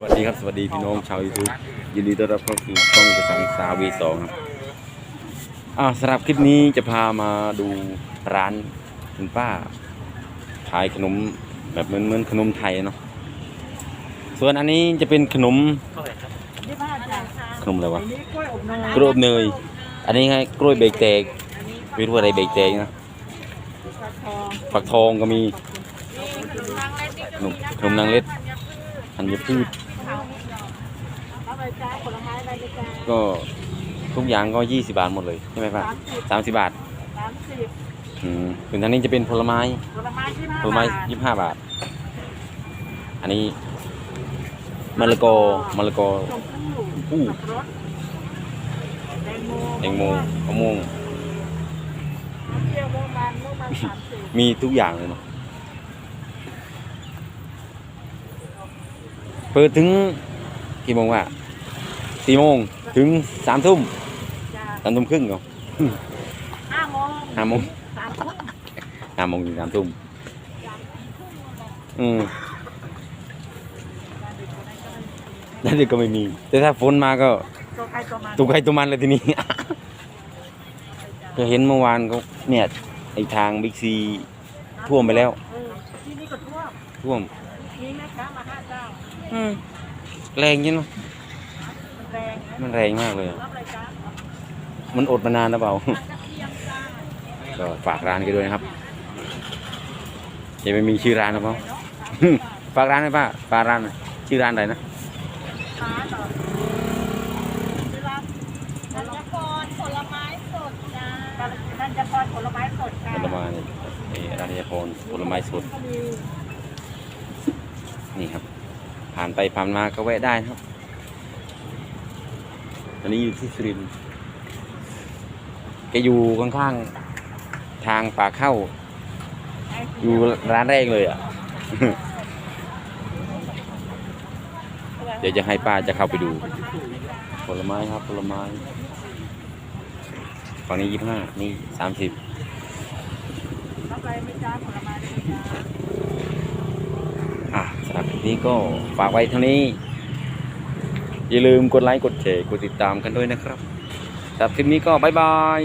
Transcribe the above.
สวัสดีครับสวัสดีพี่น้องชาวยูทูบยินดีต้อนรับเข้าสู่ช่องกระสังสาวีสองครับอ่าสำหรับคลิปนี้จะพามาดูร้านคุณป้าขายขนมแบบเหมือนเหมือนขนมไทยเนาะส่วนอันนี้จะเป็นขนมยี่ห้าจ้ะขนมอะไรวะอันนี้กล้วยอบเนยกล้วยอบเนย อันนี้ไงกล้วยเบรกแตกอันนี้ไม่รู้อะไรเบรกแตกนะฟักทองฝักทองก็มีขนมขนมนางเล็ด ธัญพืชเอาไปจ้าผลไม้อะไรเลยจ้าก็ทุกอย่างก็20บาทหมดเลยใช่ไหมป้าสามสิบสามสิบบาทสามสิบอืมส่วนทางนี้จะเป็นผลไม้ผลไม้ยี่ห้าผลไม้บาทยี่ห้าบาท อันนี้มะละกอมะละกอชมพู่ผู้สับปะรดแตงโมแตงโมมะม่วงมะเปรี้ยวมะมันมะมันสามสิบมีทุกอย่างเลยเนาะ เปิดถึงกี่โมงวะสี่โมงถึงสามทุ่มจ้าสามทุ่มครึ่งเหรอห้าโมงห้าโมงสามทุ่มห้าโมงถึงสามทุ่มอืมนั่นเด็กก็ไม่มี แต่ถ้าฝนมาก็ตัวใครตัวมันตุกใครตัวมันเลยทีนี้ก็เห็นเมื่อวานเขาเนี่ยไอทางบิ๊กซีท่วมไปแล้วเออที่นี่ก็ท่วมท่วมมีแม่ค้ามาห้าเจ้า แรงจริงเนาะมันแรงนะมันแรงมากเลยอะรับอะไรจ้ามันอดมานานนะเปล่าก็ฝากร้านกันด้วยนะครับจะไม่มีชื่อร้านนะเปล่าฝากร้านไหมป้าฝากร้านหน่อยชื่อร้านอะไรนะค้าต่อเวลาธัญพรผลไม้สดจ้าท่านจะพรผลไม้สดค่ะผลไม้เอ่อร้านยาพรผลไม้สดก็มีนี่ครับ ผ่านไปผ่านมาก็แวะได้ครับ อันนี้อยู่ที่สุรินทร์แกอยู่ข้างๆทางปากเข้า อยู่ร้านแรกเลยอะ เดี๋ยวจะให้ป้าจะเข้าไปดู ผลไม้ครับผลไม้ฝั่งนี้ยี่ห้านี่สามสิบ นี้ก็ฝากไว้เท่านี้ อย่าลืมกดไลค์กดแชร์กดติดตามกันด้วยนะครับสำหรับคลิปนี้ก็บ๊ายบาย